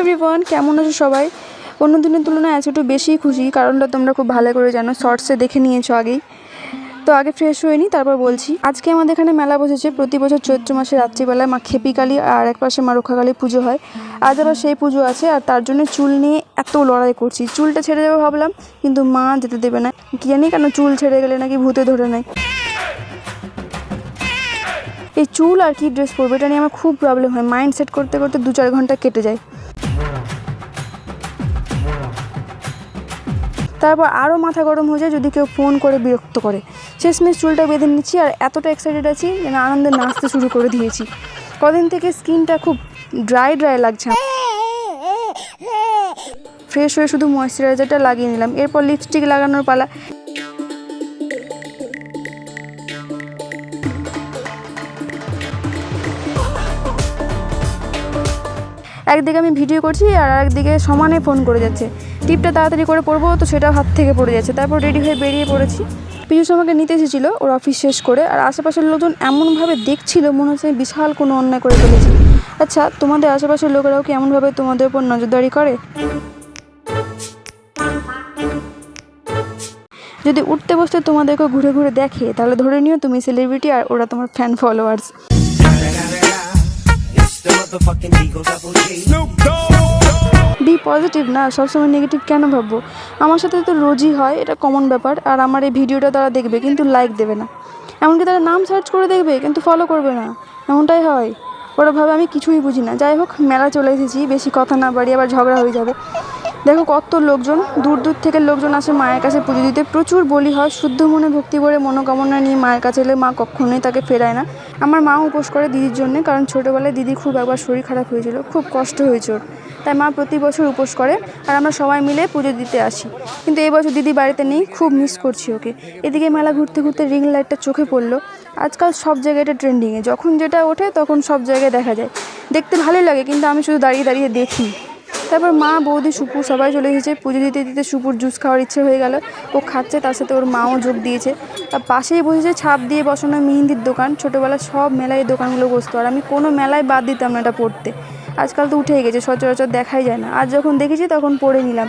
Everyone, কেমন আছো সবাই? অন্য দিনের তুলনায় আজ একটু বেশি খুশি, কারণটা তোমরা খুব ভালো করে জানো শর্টসে দেখে নিয়েছো আগেই। তো আগে ফ্রেশ হয়ে নিই তারপর বলছি। আজকে আমাদের এখানে মেলা বসেছে, প্রতি বছর চৈত্র মাসে রাত্রিবেলায় মা খেপি কালী আর এক পাশে মা রক্ষাকালী পুজো হয়। আজ আবার সেই পুজো আছে, আর তার জন্য চুল নিয়ে এত লড়াই করছি। চুলটা ছেড়ে যাব ভাবলাম, কিন্তু মা যেতে দেবে না। কি জানি কেন চুল ছেড়ে গেলে নাকি ভূতে ধরে নেয়। এই চুল আর কি ড্রেস পরবো, এটা নিয়ে আমার খুব প্রবলেম হয়। মাইন্ড সেট করতে করতে দু চার ঘণ্টা কেটে যায়। তারপর আরও মাথা গরম হয়ে যায় যদি কেউ ফোন করে বিরক্ত করে। শেষমেশ চুলটা বেঁধে নিচ্ছি আর এতটা এক্সাইটেড আছি যেন আনন্দে নাচতে শুরু করে দিয়েছি। কদিন থেকে স্কিনটা খুব ড্রাই ড্রাই লাগছে। ফ্রেশ হয়ে শুধু ময়শ্চারাইজারটা লাগিয়ে নিলাম। এরপর লিপস্টিক লাগানোর পালা। একদিকে আমি ভিডিও করছি আর একদিকে সমানে ফোন করে যাচ্ছে। টিপটা তাড়াতাড়ি করে পড়ব, তো সেটাও হাত থেকে পড়ে যাচ্ছে। তারপর রেডি হয়ে বেরিয়ে পড়েছি। পীযুষ আমাকে নিতে এসেছিল, ওর অফিস শেষ করে, আর আশেপাশের লোকজন এমনভাবে দেখছিল, মনে হচ্ছে আমি বিশাল কোনো অন্যায় করে ফেলেছি। আচ্ছা তোমাদের আশেপাশের লোকেরাও কি এমনভাবে তোমাদের উপর নজরদারি করে? যদি উঠতে বসতে তোমাদেরকে ঘুরে ঘুরে দেখে, তাহলে ধরে নিও তুমি সেলিব্রিটি আর ওরা তোমার fan followers the motherfucking Eagle Double G. Be positive না সবসময় নেগেটিভ কেন ভাববো? আমার সাথে তো রোজই হয় এটা কমন ব্যাপার আর আমার এই ভিডিওটা তারা দেখবে কিন্তু লাইক দেবে না। এমনকি তারা নাম সার্চ করে দেখবে কিন্তু ফলো করবে না। এমনটাই হয়। ওরা ভাবে আমি কিছুই বুঝি না। যাই হোক মেলা চলে এসেছি বেশি কথা না বাড়ি আবার ঝগড়া হয়ে যাবে। দেখো কত লোকজন, দূর দূর থেকে লোকজন আসে মায়ের কাছে পুজো দিতে। প্রচুর বলি হয়, শুদ্ধ মনে ভক্তি করে মনোকামনা নিয়ে মায়ের কাছে এলে মা কখনোই তাকে ফেরায় না। আমার মা উপোস করে দিদির জন্য, কারণ ছোটোবেলায় দিদি খুব একবার শরীর খারাপ হয়েছিল, খুব কষ্ট হয়েছে ওর। তাই মা প্রতি বছর উপোস করে আর আমরা সবাই মিলে পুজো দিতে আসি। কিন্তু এবছর দিদি বাড়িতে নেই, খুব মিস করছি ওকে। এদিকে মেলা ঘুরতে ঘুরতে রিং লাইটটা চোখে পড়ল। আজকাল সব জায়গায় এটা ট্রেন্ডিংয়ে যখন যেটা ওঠে তখন সব জায়গায় দেখা যায়। দেখতে ভালোই লাগে, কিন্তু আমি শুধু দাঁড়িয়ে দাঁড়িয়ে দেখি। তারপর মা বৌদি সুপুর সবাই চলে এসেছে। পুজো দিতে দিতে সুপুর জুস খাওয়ার ইচ্ছে হয়ে গেল। ও খাচ্ছে, তার সাথে ওর মাও যোগ দিয়েছে। তার পাশেই বসেছে ছাপ দিয়ে বসানো মেহেন্দির দোকান। ছোটোবেলায় সব মেলায় এই দোকানগুলো বসতো। আর আমি কোনো মেলায় বাদ দিতাম না এটা পড়তে। আজকাল তো উঠেই গেছে, সচরাচর দেখাই যায় না। আর যখন দেখেছি তখন পড়ে নিলাম।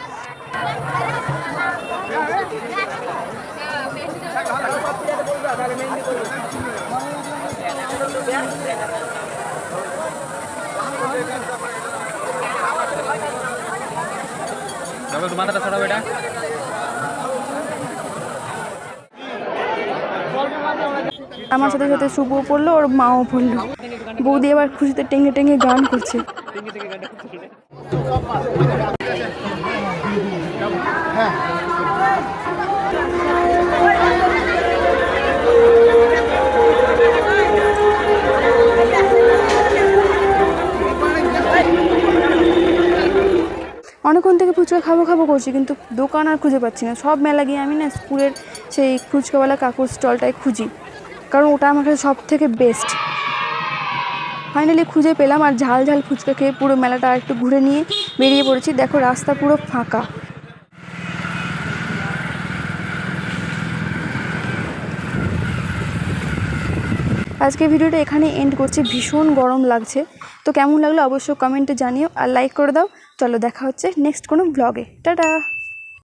তবে একটু মাথাটা ছড়াবো এটা। আমার সাথে সাথে শুভও পড়ল ওর মাও পড়ল। বৌদি আবার খুশিতে টেঙ্গে টেঙ্গে গান করছে। অনেকক্ষণ থেকে ফুচকা খাব খাব করছি, কিন্তু দোকান আর খুঁজে পাচ্ছি না। সব মেলা গিয়ে আমি না স্কুলের সেই ফুচকাওয়ালা কাকুর স্টলটাই খুঁজি, কারণ ওটা আমার কাছে সব থেকে বেস্ট ফাইনালি খুঁজে পেলাম আর ঝাল ঝাল ফুচকা খেয়ে পুরো মেলাটা একটু ঘুরে নিয়ে বেরিয়ে পড়েছি। দেখো রাস্তা পুরো ফাঁকা। আজকে ভিডিওটা এখানে এন্ড করছি। ভীষণ গরম লাগছে। তো কেমন লাগল অবশ্যই কমেন্টে জানিও আর লাইক করে দাও। চলো দেখা হচ্ছে নেক্সট কোনো ব্লগে টাটা